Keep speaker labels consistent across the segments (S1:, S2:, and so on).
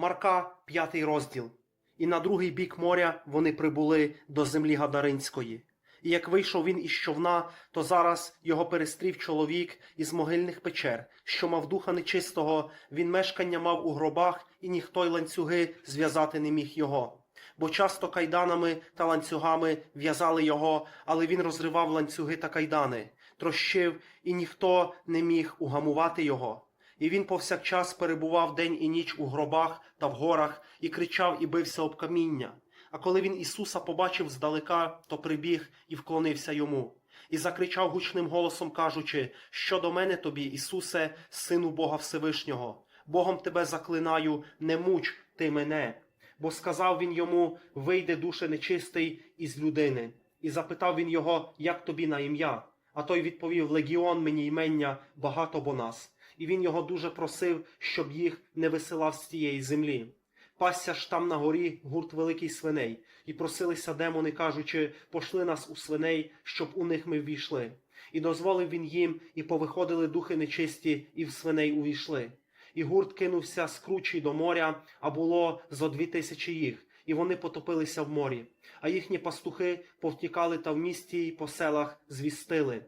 S1: Марка, п'ятий розділ. І на другий бік моря вони прибули до землі Гадаринської. І як вийшов він із човна, то зараз його перестрів чоловік із могильних печер, що мав духа нечистого, він мешкання мав у гробах, і ніхто й ланцюги зв'язати не міг його. Бо часто кайданами та ланцюгами в'язали його, але він розривав ланцюги та кайдани, трощив, і ніхто не міг угамувати його. І він повсякчас перебував день і ніч у гробах та в горах, і кричав і бився об каміння. А коли він Ісуса побачив здалека, то прибіг і вклонився йому, і закричав гучним голосом, кажучи: Що до мене тобі, Ісусе, Сину Бога Всевишнього, Богом тебе заклинаю, не муч ти мене. Бо сказав він йому: Вийде душе нечистий із людини. І запитав він його, як тобі на ім'я. А той відповів: Легіон мені ймення, багато бо нас. І він його дуже просив, щоб їх не висилав з тієї землі. Пасся ж там на горі гурт великий свиней, і просилися демони, кажучи, пошли нас у свиней, щоб у них ми ввійшли. І дозволив він їм, і повиходили духи нечисті, і в свиней увійшли. І гурт кинувся з кручі до моря, а було зо дві тисячі їх, і вони потопилися в морі. А їхні пастухи повтікали та в місті й по селах звістили.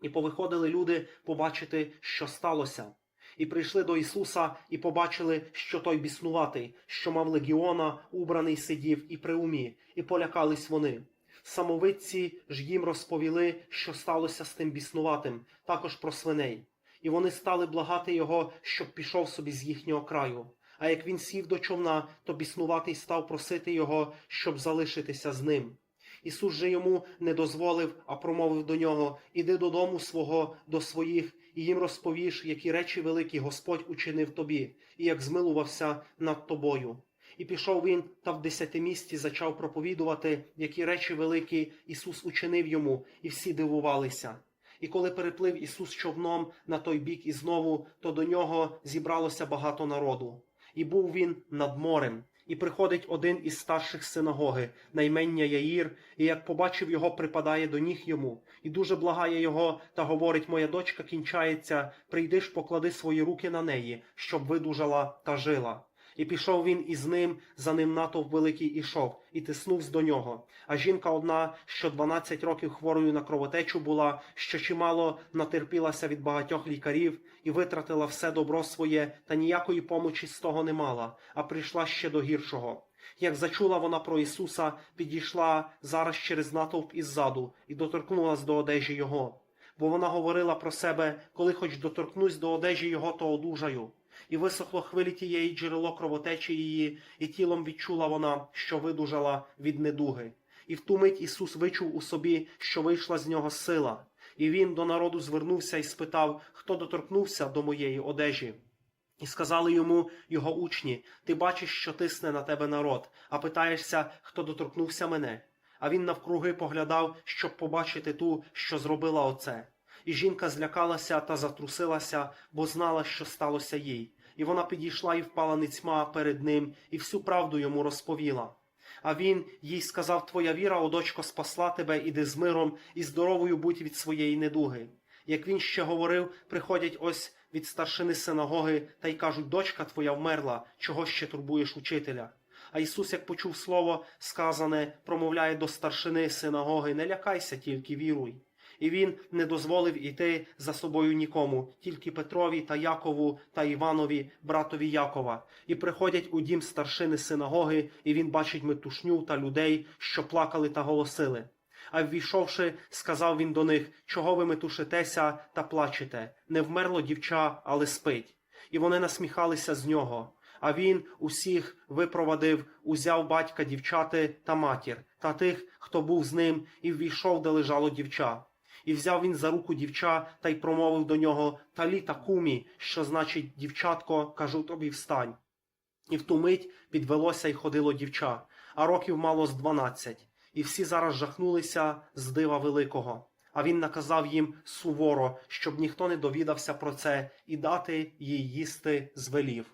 S1: І повиходили люди побачити, що сталося. І прийшли до Ісуса і побачили, що той біснуватий, що мав легіона, убраний сидів і при умі, і полякались вони. Самовидці ж їм розповіли, що сталося з тим біснуватим, також про свиней. І вони стали благати його, щоб пішов собі з їхнього краю. А як він сів до човна, то біснуватий став просити його, щоб залишитися з ним. Ісус же йому не дозволив, а промовив до нього: Іди додому свого, до своїх, і їм розповіш, які речі великі Господь учинив тобі, і як змилувався над тобою. І пішов він та в десятимісті зачав проповідувати, які речі великі Ісус учинив йому, і всі дивувалися. І коли переплив Ісус човном на той бік і знову, то до нього зібралося багато народу. І був він над морем. І приходить один із старших синагоги, наймення Яїр, і як побачив його, припадає до ніг йому, і дуже благає його та говорить: Моя дочка кінчається, прийди ж, поклади свої руки на неї, щоб видужала та жила. І пішов він із ним, за ним натовп великий ішов, і тиснувся до нього. А жінка одна, що дванадцять років хворою на кровотечу була, що чимало натерпілася від багатьох лікарів, і витратила все добро своє, та ніякої помочі з того не мала, а прийшла ще до гіршого. Як зачула вона про Ісуса, підійшла зараз через натовп іззаду і доторкнулась до одежі Його. Бо вона говорила про себе, коли хоч доторкнусь до одежі Його, то одужаю. І висохло хвилі тієї джерело кровотечі її, і тілом відчула вона, що видужала від недуги. І в ту мить Ісус вичув у собі, що вийшла з нього сила. І він до народу звернувся і спитав, хто доторкнувся до моєї одежі. І сказали йому його учні: Ти бачиш, що тисне на тебе народ, а питаєшся, хто доторкнувся мене. А він навкруги поглядав, щоб побачити ту, що зробила оце. І жінка злякалася та затрусилася, бо знала, що сталося їй. І вона підійшла і впала ницьма перед ним, і всю правду йому розповіла. А він їй сказав: Твоя віра, о дочко, спасла тебе, іди з миром, і здоровою будь від своєї недуги. Як він ще говорив, приходять ось від старшини синагоги та й кажуть: Дочка твоя вмерла, чого ще турбуєш учителя? А Ісус, як почув слово сказане, промовляє до старшини синагоги: Не лякайся, тільки віруй. І він не дозволив іти за собою нікому, тільки Петрові та Якову та Іванові, братові Якова, і приходять у дім старшини синагоги, і він бачить метушню та людей, що плакали та голосили. А ввійшовши, сказав він до них, чого ви метушитеся та плачете? Не вмерло дівча, але спить. І вони насміхалися з нього. А він усіх випровадив, узяв батька дівчати та матір, та тих, хто був з ним, і ввійшов, де лежало дівча. І взяв він за руку дівча та й промовив до нього Таліта кумі, що значить дівчатко, кажу тобі встань. І в ту мить підвелося й ходило дівча, а років мало з дванадцять. І всі зараз жахнулися з дива великого. А він наказав їм суворо, щоб ніхто не довідався про це, і дати їй їсти звелів.